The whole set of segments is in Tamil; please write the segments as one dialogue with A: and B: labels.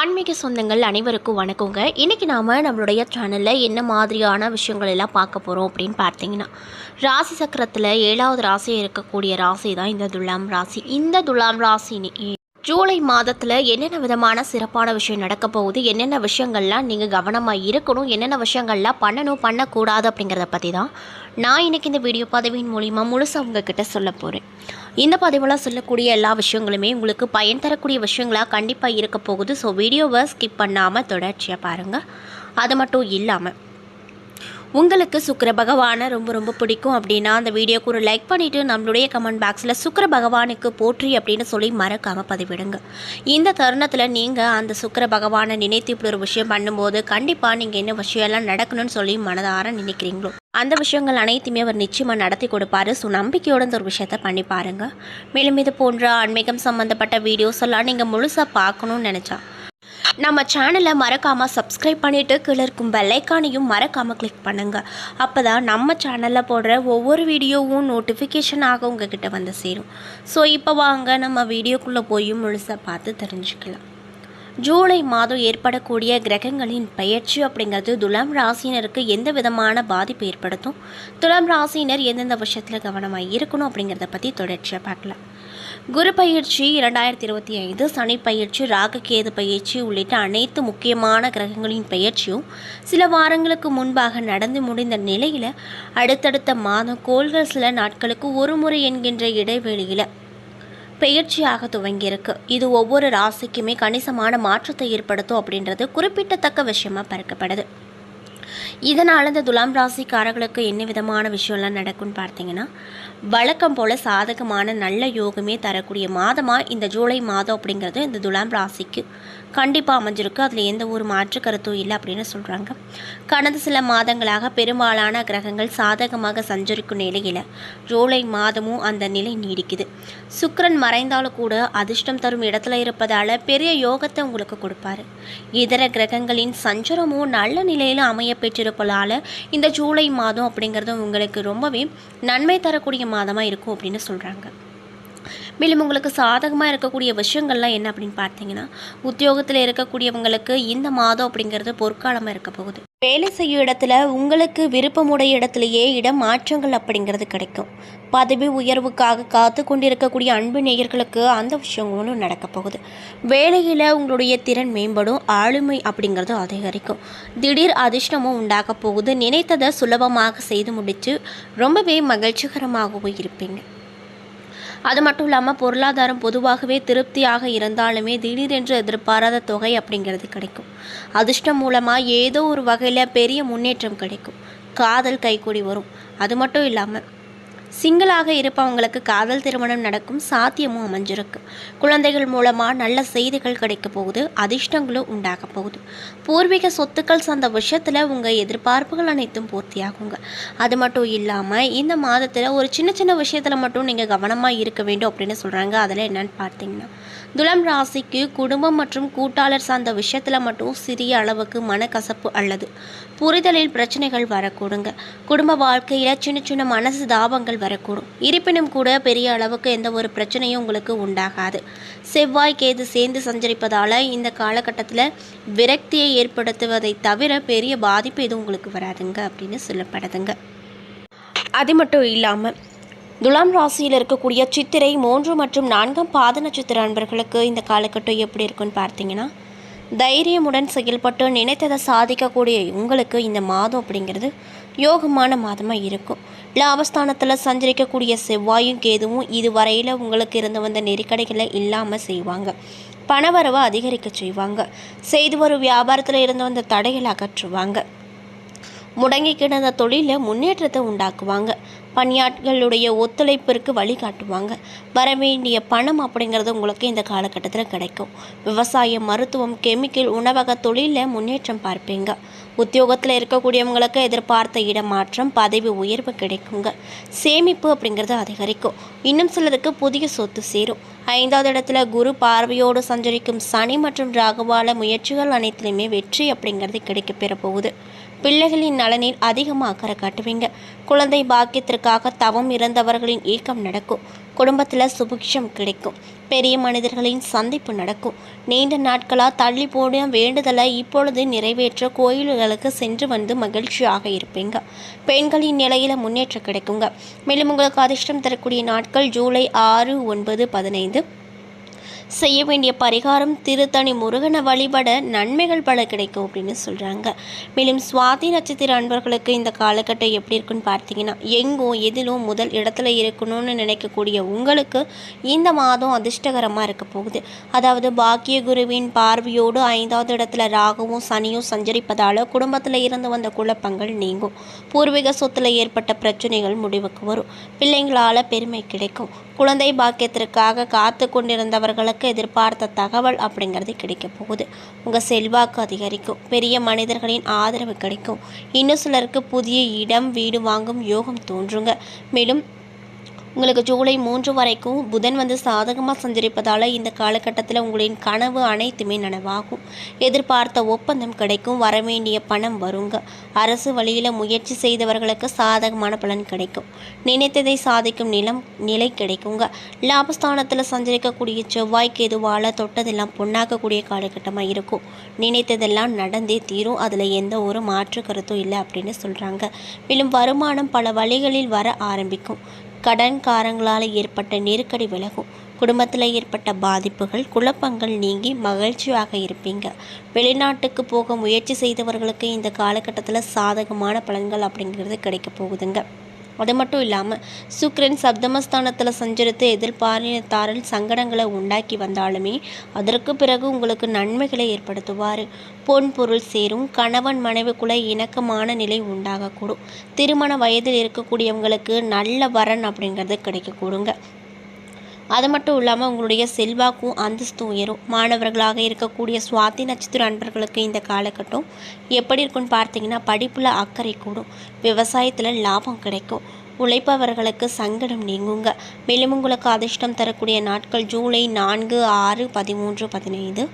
A: ஆன்மீக சொந்தங்கள் அனைவருக்கும் வணக்கங்க. இன்றைக்கி நாம் நம்மளுடைய சேனலில் என்ன மாதிரியான விஷயங்கள் எல்லாம் பார்க்க போகிறோம் அப்படின்னு பார்த்தீங்கன்னா ராசி சக்கரத்தில் ஏழாவது ராசி இருக்கக்கூடிய ராசி தான் இந்த துலாம் ராசி. இந்த துலாம் ராசி ஜூலை மாதத்தில் என்னென்ன விதமான சிறப்பான விஷயம் நடக்க போகுது என்னென்ன விஷயங்கள்லாம் நீங்கள் கவனமாக இருக்கணும் என்னென்ன விஷயங்கள்லாம் பண்ணணும் பண்ணக்கூடாது அப்படிங்கிறத பற்றி தான் நான் இன்றைக்கி இந்த வீடியோ பதவியின் மூலிமா முழுசாக உங்ககிட்ட சொல்ல போகிறேன் இந்த பதிவில் சொல்லக்கூடிய எல்லா விஷயங்களுமே உங்களுக்கு பயன் தரக்கூடிய விஷயங்களாக கண்டிப்பாக இருக்க போகுது. ஸோ வீடியோவை ஸ்கிப் பண்ணாமல் தொடர்ச்சியாக பாருங்கள் அது மட்டும் இல்லாமல் உங்களுக்கு சுக்கிர பகவானை ரொம்ப ரொம்ப பிடிக்கும் அப்படின்னா அந்த வீடியோக்கு ஒரு லைக் பண்ணிவிட்டு நம்மளுடைய கமெண்ட் பாக்ஸில் சுக்கிர பகவானுக்கு போற்றி அப்படின்னு சொல்லி மறக்காமல் பதிவிடுங்க. இந்த தருணத்தில் நீங்கள் அந்த சுக்கிர பகவானை நினைத்து இப்படி ஒரு விஷயம் பண்ணும்போது கண்டிப்பாக நீங்கள் என்ன விஷயம்லாம் நடக்கணும்னு சொல்லி மனதார நினைக்கிறீங்களோ? அந்த விஷயங்கள் அனைத்துமே அவர் நிச்சயமாக நடத்தி கொடுப்பாரு. ஸோ நம்பிக்கையோட இந்த ஒரு விஷயத்த பண்ணி பாருங்கள் மேலும் இது போன்ற ஆன்மீகம் சம்மந்தப்பட்ட வீடியோஸ் எல்லாம் நீங்கள் முழுசாக பார்க்கணும்னு நினச்சா நம்ம சேனலை மறக்காமல் சப்ஸ்கிரைப் பண்ணிவிட்டு கீழே இருக்கும் பெல்லைக்கானையும் மறக்காமல் கிளிக் பண்ணுங்கள் அப்போ தான் நம்ம சேனலில் போடுற ஒவ்வொரு வீடியோவும் நோட்டிஃபிகேஷன் ஆக உங்ககிட்ட வந்து சேரும். ஸோ இப்போ வாங்க நம்ம வீடியோக்குள்ளே போய் முழுசாக பார்த்து தெரிஞ்சுக்கலாம். ஜூலை மாதம் ஏற்படக்கூடிய கிரகங்களின் பயிற்சி அப்படிங்கிறது துலாம் ராசினருக்கு எந்த விதமான பாதிப்பு ஏற்படுத்தும்? துலாம் ராசியினர் எந்தெந்த விஷயத்தில் கவனமாக இருக்கணும் அப்படிங்கிறத பற்றி தொடர்ச்சியாக பார்க்கலாம். குரு பயிற்சி இரண்டாயிரத்தி இருபத்தி ஐந்து சனி பயிற்சி ராககேது பயிற்சி உள்ளிட்ட அனைத்து முக்கியமான கிரகங்களின் பயிற்சியும் சில வாரங்களுக்கு முன்பாக நடந்து முடிந்த நிலையில் அடுத்தடுத்த மாதம் கோள்கள் சில நாட்களுக்கு ஒரு முறை என்கின்ற இடைவெளியில் பெயர்ச்சியாக துவங்கியிருக்கு. இது ஒவ்வொரு ராசிக்குமே கணிசமான மாற்றத்தை ஏற்படுத்தும் அப்படின்றது குறிப்பிட்டத்தக்க விஷயமாக பார்க்கப்படுது. இதனால் இந்த துலாம் ராசிக்காரர்களுக்கு என்ன விதமான விஷயம்லாம் நடக்கும்னு பார்த்தீங்கன்னா வழக்கம் போல் சாதகமான நல்ல யோகமே தரக்கூடிய மாதமாக இந்த ஜூலை மாதம் அப்படிங்கிறது இந்த துலாம் ராசிக்கு கண்டிப்பாக அமைஞ்சிருக்கு. அதில் எந்த ஒரு மாற்று கருத்தும் இல்லை அப்படின்னு சொல்கிறாங்க கடந்த சில மாதங்களாக பெரும்பாலான கிரகங்கள் சாதகமாக சஞ்சரிக்கும் நிலையில் ஜூலை மாதமும் அந்த நிலை நீடிக்குது. சுக்கரன் மறைந்தாலும் கூட அதிர்ஷ்டம் தரும் இடத்துல இருப்பதால் பெரிய யோகத்தை உங்களுக்கு கொடுப்பாரு. இதர கிரகங்களின் சஞ்சரமும் நல்ல நிலையில் அமைய பெற்றிருப்பதால் இந்த ஜூலை மாதம் அப்படிங்கிறது உங்களுக்கு ரொம்பவே நன்மை தரக்கூடிய மாதமாக இருக்கும் அப்படின்னு சொல்கிறாங்க மேலும் உங்களுக்கு சாதகமாக இருக்கக்கூடிய விஷயங்கள்லாம் என்ன அப்படின்னு பார்த்தீங்கன்னா உத்தியோகத்தில் இருக்கக்கூடியவங்களுக்கு இந்த மாதம் அப்படிங்கிறது பொற்காலமாக இருக்க போகுது. வேலை செய்யும் இடத்துல உங்களுக்கு விருப்பமுடைய இடத்துலையே இடம் மாற்றங்கள் அப்படிங்கிறது கிடைக்கும். பதவி உயர்வுக்காக காத்து கொண்டிருக்கக்கூடிய அன்பு நேயர்களுக்கு அந்த விஷயங்களும் நடக்க போகுது. வேலையில் உங்களுடைய திறன் மேம்படும் ஆளுமை அப்படிங்கிறது அதிகரிக்கும். திடீர் அதிர்ஷ்டமும் உண்டாக போகுது. நினைத்ததை சுலபமாக செய்து முடித்து ரொம்பவே மகிழ்ச்சிகரமாகவும் இருப்பீங்க. அது மட்டும் இல்லாமல் பொருளாதாரம் பொதுவாகவே திருப்தியாக இருந்தாலுமே திடீரென்று எதிர்பாராத தொகை அப்படிங்கிறது கிடைக்கும். அதிர்ஷ்டம் மூலமாக ஏதோ ஒரு வகையில் பெரிய முன்னேற்றம் கிடைக்கும். காதல் கைக்கூடி வரும். அது மட்டும் இல்லாமல் சிங்கிளாக இருப்பவங்களுக்கு காதல் திருமணம் நடக்கும் சாத்தியமும் அமைஞ்சிருக்கு. குழந்தைகள் மூலமாக நல்ல செய்திகள் கிடைக்க போகுது அதிர்ஷ்டங்களும் உண்டாக போகுது. பூர்வீக சொத்துக்கள் சார்ந்த விஷயத்தில் உங்கள் எதிர்பார்ப்புகள் அனைத்தும் பூர்த்தியாகுங்க. அது மட்டும் இல்லாமல் இந்த மாதத்தில் ஒரு சின்ன சின்ன விஷயத்தில் மட்டும் நீங்கள் கவனமாக இருக்க வேண்டும் அப்படின்னு சொல்கிறாங்க அதில் என்னன்னு பார்த்தீங்கன்னா துலம் ராசிக்கு குடும்பம் மற்றும் கூட்டாளர் சார்ந்த விஷயத்தில் மட்டும் சிறிய அளவுக்கு மனக்கசப்பு அல்லது புரிதலில் பிரச்சனைகள் வரக்கூடுங்க. குடும்ப வாழ்க்கையில் சின்ன சின்ன மனசு தாபங்கள் வரக்கூடும். இருப்பினும் கூட பெரிய அளவுக்கு எந்த ஒரு பிரச்சனையும் உங்களுக்கு உண்டாகாது. செவ்வாய் கேது சேர்ந்து சஞ்சரிப்பதால் இந்த காலகட்டத்தில் விரக்தியை ஏற்படுத்துவதை தவிர பெரிய பாதிப்பு எதுவும் உங்களுக்கு வராதுங்க அப்படின்னு சொல்லப்படுதுங்க. அது மட்டும் இல்லாமல் துலாம் ராசியில் இருக்கக்கூடிய சித்திரை மூன்று மற்றும் நான்காம் பாத நட்சத்திர அன்பர்களுக்கு இந்த காலகட்டம் எப்படி இருக்குன்னு பார்த்தீங்கன்னா தைரியமுடன் செயல்பட்டு நினைத்ததை சாதிக்கக்கூடிய உங்களுக்கு இந்த மாதம் அப்படிங்கிறது யோகமான மாதமாக இருக்கும். லாபஸ்தானத்தில் சஞ்சரிக்கக்கூடிய செவ்வாயும் கேதுவும் இதுவரையில் உங்களுக்கு இருந்து வந்த நெருக்கடிகளை இல்லாமல் செய்வாங்க. பணவரவை அதிகரிக்க செய்வாங்க. செய்து வரும் வியாபாரத்தில் இருந்து வந்த தடைகளை அகற்றுவாங்க. முடங்கி கிடந்த தொழிலில் முன்னேற்றத்தை உண்டாக்குவாங்க. பணியாட்களுடைய ஒத்துழைப்பிற்கு வழிகாட்டுவாங்க. வரவேண்டிய பணம் அப்படிங்கிறது உங்களுக்கு இந்த காலகட்டத்தில் கிடைக்கும். விவசாயம் மருத்துவம் கெமிக்கல் உணவக தொழிலில் முன்னேற்றம் பார்ப்பீங்க. உத்தியோகத்தில் இருக்கக்கூடியவங்களுக்கு எதிர்பார்த்த இடமாற்றம் பதவி உயர்வு கிடைக்குங்க. சேமிப்பு அப்படிங்கிறது அதிகரிக்கும். இன்னும் சிலருக்கு புதிய சொத்து சேரும். ஐந்தாவது இடத்துல குரு பார்வையோடு சஞ்சரிக்கும் சனி மற்றும் ராகுவால முயற்சிகள் அனைத்துலையுமே வெற்றி அப்படிங்கிறது கிடைக்கப் பெற போகுது. பிள்ளைகளின் நலனில் அதிகமாக அக்கறை காட்டுவீங்க. குழந்தை பாக்கியத்திற்காக தவம் இறந்தவர்களின் ஏக்கம் நடக்கும். குடும்பத்தில் சுபிக்ஷம் கிடைக்கும். பெரிய மனிதர்களின் சந்திப்பு நடக்கும். நீண்ட நாட்களாக தள்ளி போட வேண்டுதலை இப்பொழுது நிறைவேற்ற கோயில்களுக்கு சென்று வந்து மகிழ்ச்சியாக இருப்பீங்க. பெண்களின் நிலையில் முன்னேற்றம் கிடைக்குங்க. மேலும் உங்களுக்கு அதிர்ஷ்டம் தரக்கூடிய நாட்கள் ஜூலை ஆறு ஒன்பது பதினைந்து. செய்ய வேண்டிய பரிகாரம் திருத்தணி முருகனை வழிபட நன்மைகள் பல கிடைக்கும் அப்படின்னு சொல்கிறாங்க மேலும் சுவாதி நட்சத்திர அன்பர்களுக்கு இந்த காலகட்டம் எப்படி இருக்குன்னு பார்த்தீங்கன்னா எங்கும் எதிலும் முதல் இடத்துல இருக்கணும்னு நினைக்கக்கூடிய உங்களுக்கு இந்த மாதம் அதிர்ஷ்டகரமாக இருக்க போகுது. அதாவது பாக்கிய குருவின் பார்வையோடு ஐந்தாவது இடத்துல ராகுவும் சனியும் சஞ்சரிப்பதால் குடும்பத்தில் இருந்து வந்த குழப்பங்கள் நீங்கும். பூர்வீக சொத்தில் ஏற்பட்ட பிரச்சனைகள் முடிவுக்கு வரும். பிள்ளைங்களால் பெருமை கிடைக்கும். குழந்தை பாக்கியத்திற்காக காத்து கொண்டிருந்தவர்களுக்கு எதிர்பார்த்த தகவல் அப்படிங்கிறது கிடைக்க போகுது. உங்கள் செல்வாக்கு அதிகரிக்கும். பெரிய மனிதர்களின் ஆதரவு கிடைக்கும். இன்னும் சிலருக்கு புதிய இடம் வீடு வாங்கும் யோகம் தோன்றுங்க. மேலும் உங்களுக்கு ஜூலை மூன்று வரைக்கும் புதன் வந்து சாதகமாக சஞ்சரிப்பதால் இந்த காலகட்டத்தில் உங்களின் கனவு அனைத்துமே நனவாகும். எதிர்பார்த்த ஒப்பந்தம் கிடைக்கும் வரவேண்டிய பணம் வருங்க. அரசு வழியில் முயற்சி செய்தவர்களுக்கு சாதகமான பலன் கிடைக்கும். நினைத்ததை சாதிக்கும் நிலம் நிலை கிடைக்குங்க. லாபஸ்தானத்தில் சஞ்சரிக்கக்கூடிய செவ்வாய் கேதுவால் தொட்டதெல்லாம் பொண்ணாக்கக்கூடிய காலகட்டமாக இருக்கும். நினைத்ததெல்லாம் நடந்தே தீரும். அதில் எந்த ஒரு மாற்று கருத்தும் இல்லை அப்படின்னு சொல்கிறாங்க மேலும் வருமானம் பல வழிகளில் வர ஆரம்பிக்கும். கடன்காரங்களால் ஏற்பட்ட நெருக்கடி விலகும். குடும்பத்தில் ஏற்பட்ட பாதிப்புகள் குழப்பங்கள் நீங்கி மகிழ்ச்சியாக இருப்பீங்க. வெளிநாட்டுக்கு போக முயற்சி செய்தவர்களுக்கு இந்த காலகட்டத்தில் சாதகமான பலன்கள் அப்படிங்கிறது கிடைக்க போகுதுங்க. அது மட்டும் இல்லாமல் சுக்ரன் சப்தமஸ்தானத்தில் சஞ்சரித்து எதிர்பாரினத்தாரில் சங்கடங்களை உண்டாக்கி வந்தாலுமே அதற்கு பிறகு உங்களுக்கு நன்மைகளை ஏற்படுத்துவார். பொன் பொருள் சேரும் கணவன் மனைவிக்குள்ள இணக்கமான நிலை உண்டாகக்கூடும். திருமண வயதில் இருக்கக்கூடியவங்களுக்கு நல்ல வரன் அப்படிங்கிறது கிடைக்கக்கூடுங்க. அது மட்டும் இல்லாமல் உங்களுடைய செல்வாக்கும் அந்தஸ்தும் உயரும். மாணவர்களாக இருக்கக்கூடிய சுவாதி நட்சத்திர அன்பர்களுக்கு இந்த காலகட்டம் எப்படி இருக்குன்னு பார்த்தீங்கன்னா படிப்பில் அக்கறை கூடும். விவசாயத்தில் லாபம் கிடைக்கும். உழைப்பவர்களுக்கு சங்கடம் நீங்குங்க. மேலும் உங்களுக்கு அதிர்ஷ்டம் தரக்கூடிய நாட்கள் ஜூலை நான்கு ஆறு பதிமூன்று பதினைந்து.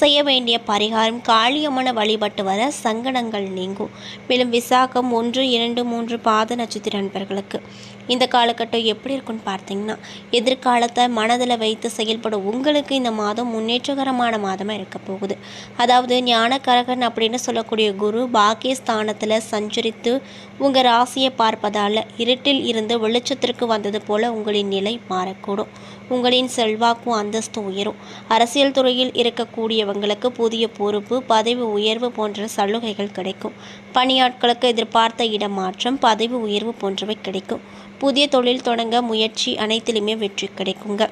A: செய்ய வேண்டிய பரிகாரம் காளியம்மனை வழிபட்டு வர சங்கடங்கள் நீங்கும். மேலும் விசாகம் ஒன்று இரண்டு மூன்று பாத நட்சத்திர நண்பர்களுக்கு இந்த காலகட்டம் எப்படி இருக்குன்னு பார்த்தீங்கன்னா எதிர்காலத்தை மனதில் வைத்து செயல்படும் உங்களுக்கு இந்த மாதம் முன்னேற்றகரமான மாதமாக இருக்க போகுது. அதாவது ஞானகரகன் அப்படின்னு சொல்லக்கூடிய குரு பாக்கியஸ்தானத்தில் சஞ்சரித்து உங்கள் ராசியை பார்ப்பதால் இருட்டில் இருந்து வெளிச்சத்திற்கு வந்தது போல் உங்களின் நிலை மாறக்கூடும். உங்களின் செல்வாக்கும் அந்தஸ்து உயரும். அரசியல் துறையில் இருக்கக்கூடியவங்களுக்கு புதிய பொறுப்பு பதவி உயர்வு போன்ற சலுகைகள் கிடைக்கும். பணியாட்களுக்கு எதிர்பார்த்த இடமாற்றம் பதவி உயர்வு போன்றவை கிடைக்கும். புதிய தொழில் தொடங்க முயற்சி அனைத்திலுமே வெற்றி கிடைக்குங்க.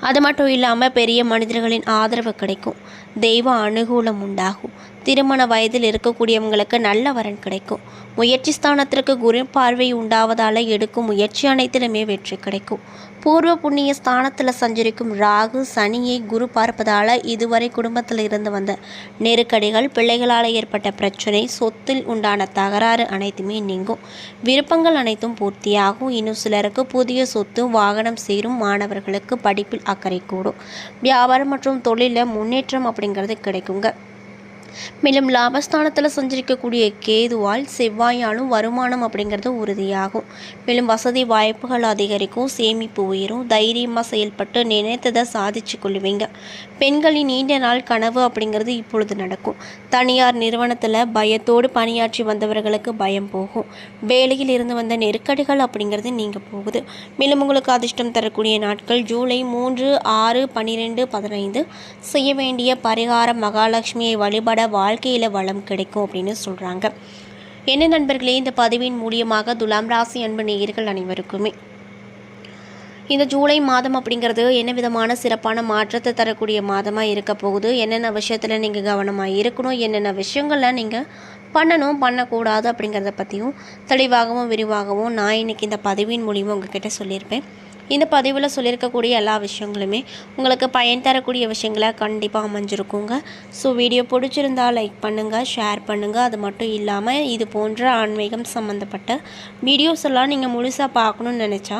A: அது மட்டும் இல்லாமல் பெரிய மனிதர்களின் ஆதரவு கிடைக்கும். தெய்வ அனுகூலம் உண்டாகும். திருமண வயதில் இருக்கக்கூடியவங்களுக்கு நல்ல வரன் கிடைக்கும். முயற்சி ஸ்தானத்திற்கு குரு பார்வை உண்டாவதால் எடுக்கும் முயற்சி அனைத்திலுமே வெற்றி கிடைக்கும். பூர்வ புண்ணிய ஸ்தானத்தில் சஞ்சரிக்கும் ராகு சனியை குரு பார்ப்பதால் இதுவரை குடும்பத்தில் இருந்து வந்த நெருக்கடிகள் பிள்ளைகளால் ஏற்பட்ட பிரச்சனை சொத்தில் உண்டான தகராறு அனைத்துமே நீங்கும். விருப்பங்கள் அனைத்தும் பூர்த்தியாகும். இன்னும் சிலருக்கு புதிய சொத்து வாகனம் சேரும் மாணவர்களுக்கு படிப்பில் அக்கறை கூடும். வியாபாரம் மற்றும் தொழிலில் முன்னேற்றம் அப்படிங்கிறது கிடைக்குங்க. மேலும் லாபஸ்தானத்தில் சஞ்சரிக்கக்கூடிய கேதுவால் செவ்வாயாலும் வருமானம் அப்படிங்கிறது உறுதியாகும். மேலும் வசதி வாய்ப்புகள் அதிகரிக்கும் சேமிப்பு உயரும் தைரியமாக செயல்பட்டு நினைத்ததை சாதிச்சு கொள்ளுவீங்க பெண்களின் நீண்ட நாள் கனவு அப்படிங்கிறது இப்பொழுது நடக்கும். தனியார் நிறுவனத்தில் பயத்தோடு பணியாற்றி வந்தவர்களுக்கு பயம் போகும். வேலையில் இருந்து வந்த நெருக்கடிகள் அப்படிங்கிறது நீங்கள் போகுது. மேலும் உங்களுக்கு அதிர்ஷ்டம் தரக்கூடிய நாட்கள் ஜூலை மூன்று ஆறு பன்னிரெண்டு பதினைந்து. செய்ய வேண்டிய பரிகார மகாலட்சுமியை வழிபாடு வாழ்க்கையில் வளம் கிடைக்கும் அப்படின்னு சொல்கிறாங்க என்ன நண்பர்களே இந்த பதிவின் மூலியமாக துலாம் ராசி அன்பு நேயர்கள் அனைவருக்குமே. இந்த ஜூலை மாதம் அப்படிங்கிறது என்ன விதமான சிறப்பான மாற்றத்தை தரக்கூடிய மாதமாக இருக்க போகுது? என்னென்ன விஷயத்தில் நீங்கள் கவனமாக இருக்கணும்? என்னென்ன விஷயங்களில் நீங்கள் பண்ணணும் பண்ணக்கூடாது அப்படிங்கிறத பற்றியும் தெளிவாகவும் விரிவாகவும் நான் இன்றைக்கி இந்த பதிவின் மூலியமாக உங்ககிட்ட சொல்லியிருப்பேன். இந்த பதிவில் சொல்லியிருக்கக்கூடிய எல்லா விஷயங்களுமே உங்களுக்கு பயன் தரக்கூடிய விஷயங்களை கண்டிப்பாக அமைஞ்சிருக்குங்க. ஸோ வீடியோ பிடிச்சிருந்தா லைக் பண்ணுங்கள் ஷேர் பண்ணுங்கள் அது மட்டும் இல்லாமல் இது போன்ற ஆன்மீகம் சம்மந்தப்பட்ட வீடியோஸ் எல்லாம் நீங்கள் முழுசாக பார்க்கணுன்னு நினச்சா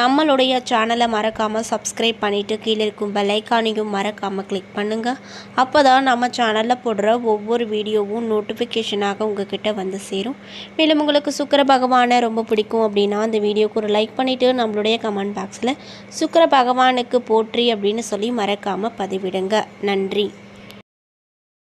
A: நம்மளுடைய சேனலை மறக்காமல் சப்ஸ்கிரைப் பண்ணிவிட்டு கீழே இருக்கும் பெல்லைக்கானையும் மறக்காமல் கிளிக் பண்ணுங்கள் அப்போ தான் நம்ம சேனலில் போடுற ஒவ்வொரு வீடியோவும் நோட்டிஃபிகேஷனாக உங்ககிட்ட வந்து சேரும். மேலும் உங்களுக்கு சுக்கர பகவானை ரொம்ப பிடிக்கும் அப்படின்னா அந்த வீடியோக்கு ஒரு லைக் பண்ணிவிட்டு நம்மளுடைய கமெண்ட் பாக்ஸ் பாக்ஸில் சுக்கர பகவானுக்கு போற்றி அப்படின்னு சொல்லி மறக்காமல் பதிவிடுங்க. நன்றி.